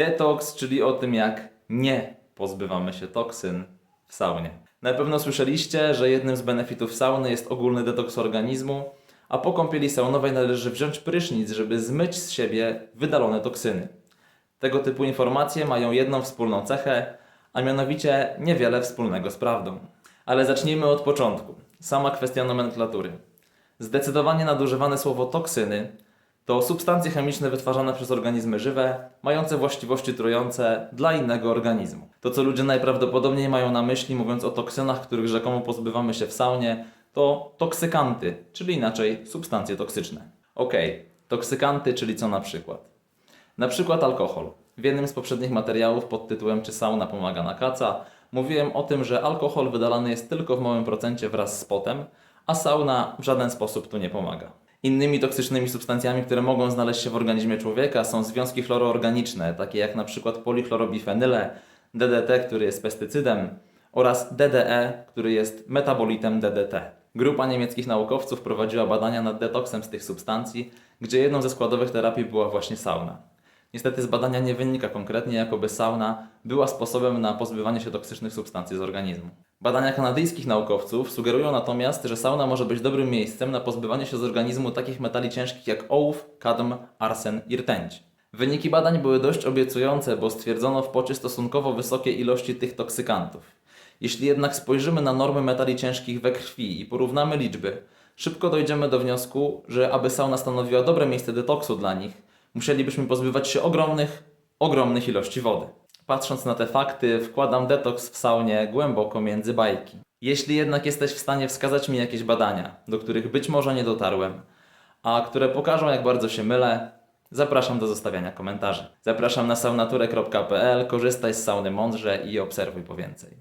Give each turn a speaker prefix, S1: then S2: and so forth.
S1: Detoks, czyli o tym, jak nie pozbywamy się toksyn w saunie. Na pewno słyszeliście, że jednym z benefitów sauny jest ogólny detoks organizmu, a po kąpieli saunowej należy wziąć prysznic, żeby zmyć z siebie wydalone toksyny. Tego typu informacje mają jedną wspólną cechę, a mianowicie niewiele wspólnego z prawdą. Ale zacznijmy od początku. Sama kwestia nomenklatury. Zdecydowanie nadużywane słowo toksyny to substancje chemiczne wytwarzane przez organizmy żywe, mające właściwości trujące dla innego organizmu. To, co ludzie najprawdopodobniej mają na myśli, mówiąc o toksynach, których rzekomo pozbywamy się w saunie, to toksykanty, czyli inaczej substancje toksyczne. Okej, toksykanty, czyli co na przykład? Na przykład alkohol. W jednym z poprzednich materiałów pod tytułem Czy sauna pomaga na kaca mówiłem o tym, że alkohol wydalany jest tylko w małym procencie wraz z potem, a sauna w żaden sposób tu nie pomaga. Innymi toksycznymi substancjami, które mogą znaleźć się w organizmie człowieka są związki chloroorganiczne, takie jak na przykład polichlorobifenyle, DDT, który jest pestycydem, oraz DDE, który jest metabolitem DDT. Grupa niemieckich naukowców prowadziła badania nad detoksem z tych substancji, gdzie jedną ze składowych terapii była właśnie sauna. Niestety z badania nie wynika konkretnie, jakoby sauna była sposobem na pozbywanie się toksycznych substancji z organizmu. Badania kanadyjskich naukowców sugerują natomiast, że sauna może być dobrym miejscem na pozbywanie się z organizmu takich metali ciężkich jak ołów, kadm, arsen i rtęć. Wyniki badań były dość obiecujące, bo stwierdzono w pocie stosunkowo wysokie ilości tych toksykantów. Jeśli jednak spojrzymy na normy metali ciężkich we krwi i porównamy liczby, szybko dojdziemy do wniosku, że aby sauna stanowiła dobre miejsce detoksu dla nich, musielibyśmy pozbywać się ogromnych, ogromnych ilości wody. Patrząc na te fakty, wkładam detoks w saunie głęboko między bajki. Jeśli jednak jesteś w stanie wskazać mi jakieś badania, do których być może nie dotarłem, a które pokażą jak bardzo się mylę, zapraszam do zostawiania komentarzy. Zapraszam na saunaturę.pl, korzystaj z sauny mądrze i obserwuj po więcej.